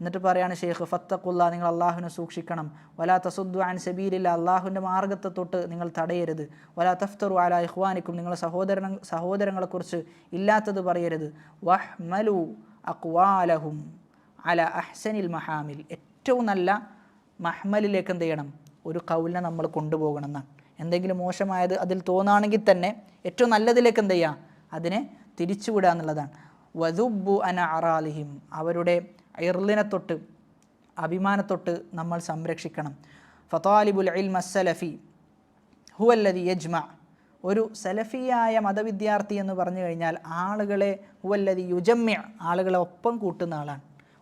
എന്നിട്ട് പറയാണ് ഷെയ്ഖ് ഫത്തഖുല്ല നിങ്ങൾ അള്ളാഹുവിനെ സൂക്ഷിക്കണം. വലാ തസുദ്ദു അൻ സബീലില്ല അള്ളാഹുവിന്റെ മാർഗത്തെ തൊട്ട് നിങ്ങൾ തടയരുത്. വലാ തഫ്തറു അല ഇഹ്വാനിക്കും നിങ്ങൾ സഹോദരൻ സഹോദരങ്ങളെക്കുറിച്ച് ഇല്ലാത്തത് പറയരുത്. വഹ്മലു അക്വാലഹും അല അഹ്സനിൽ മഹാമിൽ. ഏറ്റവും നല്ല മഹ്മലിലേക്ക് എന്ത് ചെയ്യണം? ഒരു കൗലിനെ നമ്മൾ കൊണ്ടുപോകണം എന്നാണ്. എന്തെങ്കിലും മോശമായത് അതിൽ തോന്നുകയാണെങ്കിൽ തന്നെ ഏറ്റവും നല്ലതിലേക്ക് എന്ത് ചെയ്യുക? അതിനെ തിരിച്ചുവിടുക എന്നുള്ളതാണ്. വധുബു അന അറാലിഹിം. അവരുടെ ഇർലിനെ തൊട്ട് അഭിമാനത്തൊട്ട് നമ്മൾ സംരക്ഷിക്കണം. ഫതാലിബുൽ ഇൽമ സലഫി ഹുവല്ലതി യജ്മ. ഒരു സലഫിയായ മതവിദ്യാർത്ഥി എന്ന് പറഞ്ഞു കഴിഞ്ഞാൽ ആളുകളെ ഹുവല്ലതി യുജമ്യ ആളുകളെ ഒപ്പം കൂട്ടുന്ന ആളാണ്.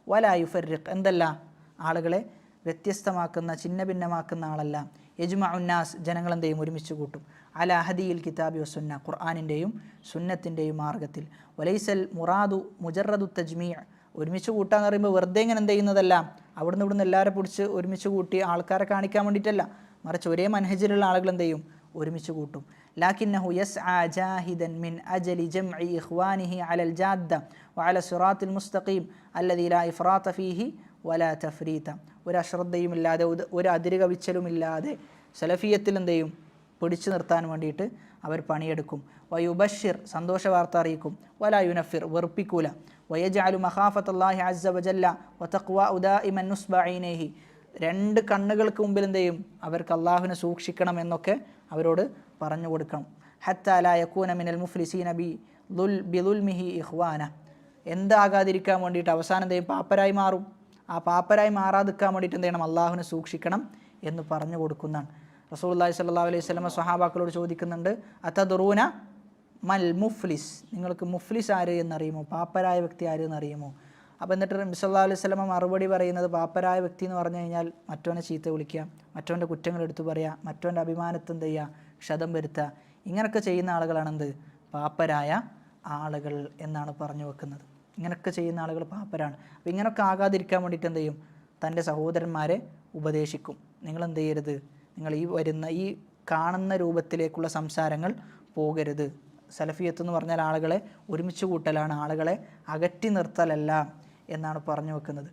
വല യുഫരിഖ് എന്തല്ല? ആളുകളെ വ്യത്യസ്തമാക്കുന്ന ചിന്ന ഭിന്നമാക്കുന്ന ആളല്ല. യജ്മ ഉന്നാസ് ജനങ്ങളെന്തെയും ഒരുമിച്ച് കൂട്ടും. അല അഹദിയിൽ കിതാബി വസുന്ന ഖുർആാനിന്റെയും സുന്നത്തിന്റെയും മാർഗത്തിൽ. വലൈസൽ മുറാദു മുജറദു തജ്മീ ഒരുമിച്ച് കൂട്ടാന്ന് പറയുമ്പോൾ വെറുതെ ഇങ്ങനെ എന്ത് ചെയ്യുന്നതല്ല. അവിടുന്ന് ഇവിടുന്ന് എല്ലാവരെ പിടിച്ച് ഒരുമിച്ച് കൂട്ടി ആൾക്കാരെ കാണിക്കാൻ വേണ്ടിയിട്ടല്ല. മറിച്ച് ഒരേ മനഹജിലുള്ള ആളുകൾ എന്ത് ചെയ്യും? ഒരുമിച്ച് കൂട്ടും. ലാക്കിന്നഹു യസ് ജാഹിദൻ മിൻ അജലി ജംഇ ഇഖ്വാനിഹി അലൽ ജാദ്ദ വഅല സിറാത്തിൽ മുസ്തഖീം അല്ലദീ ലാ ഇഫ്റാത്ത ഫീഹി വലാ തഫ്രീത്ത ഒരു അശ്രദ്ധയുമില്ലാതെ ഒരു- ഒരു അതിരുകവിച്ചലുമില്ലാതെ സലഫിയത്തിൽ എന്ത് ചെയ്യും? പിടിച്ചു നിർത്താൻ വേണ്ടിയിട്ട് അവർ പണിയെടുക്കും. വയുബഷിർ സന്തോഷ വാർത്ത അറിയിക്കും. വല യുനഫിർ വെറുപ്പിക്കൂല. വയജാലു മഹാഫത്ത് അള്ളാഹി അസ്സ വജല്ല വതഖ്വ ഉദാഇമൻ നുസ്ബഈനൈഹി രണ്ട് കണ്ണുകൾക്ക് മുമ്പിൽ എന്ത് അവർക്ക് അള്ളാഹുവിനെ സൂക്ഷിക്കണം എന്നൊക്കെ അവരോട് പറഞ്ഞു കൊടുക്കണം. ഹത്ത അല യക്കൂന മിനൽ മുഫ്ലിസീന ബി ദുൽ ബിദുൽമിഹി ഇഹ്വാന എന്താകാതിരിക്കാൻ വേണ്ടിയിട്ട് അവസാനം എന്ത് പാപ്പരായി മാറും. ആ പാപ്പരായി മാറാതിരിക്കാൻ വേണ്ടിയിട്ട് എന്ത് ചെയ്യണം? അള്ളാഹുവിനെ സൂക്ഷിക്കണം എന്ന് പറഞ്ഞു കൊടുക്കുന്നതാണ്. റസൂലുള്ളാഹി സ്വല്ലല്ലാഹു അലൈഹി സ്വലമ സ്വഹാബാക്കളോട് ചോദിക്കുന്നുണ്ട് അതദറൂന മൽ മുഫ്ലിസ്? നിങ്ങൾക്ക് മുഫ്ലിസ് ആര് എന്നറിയുമോ? പാപ്പരായ വ്യക്തി ആര് എന്നറിയുമോ? അപ്പോൾ എന്നിട്ട് നബി സല്ലല്ലാഹു അലൈഹി സ്വലമ മറുപടി പറയുന്നത് പാപ്പരായ വ്യക്തി എന്ന് പറഞ്ഞു കഴിഞ്ഞാൽ മറ്റവനെ ചീത്ത വിളിക്കുക മറ്റവന്റെ കുറ്റങ്ങൾ എടുത്തു പറയുക മറ്റവന്റെ അഭിമാനത്തെ ചെയ്യുക? ക്ഷതം വരുത്തുക. ഇങ്ങനെയൊക്കെ ചെയ്യുന്ന ആളുകളാണെന്ത് പാപ്പരായ ആളുകൾ എന്നാണ് പറഞ്ഞു വെക്കുന്നത്. ഇങ്ങനെയൊക്കെ ചെയ്യുന്ന ആളുകൾ പാപ്പരാണ്. അപ്പോൾ ഇങ്ങനെയൊക്കെ ആകാതിരിക്കാൻ വേണ്ടിയിട്ട് എന്ത് ചെയ്യും? തന്റെ സഹോദരന്മാരെ ഉപദേശിക്കും. നിങ്ങൾ എന്ത് ചെയ്യരുത്? നിങ്ങൾ ഈ വരുന്ന ഈ കാണുന്ന രൂപത്തിലേക്കുള്ള സംസാരങ്ങൾ പോകരുത്. സലഫിയത്ത് എന്ന് പറഞ്ഞാൽ ആളുകളെ ഒരുമിച്ച് കൂട്ടലാണ് ആളുകളെ അകറ്റി നിർത്തലല്ല എന്നാണ് പറഞ്ഞു വെക്കുന്നത്.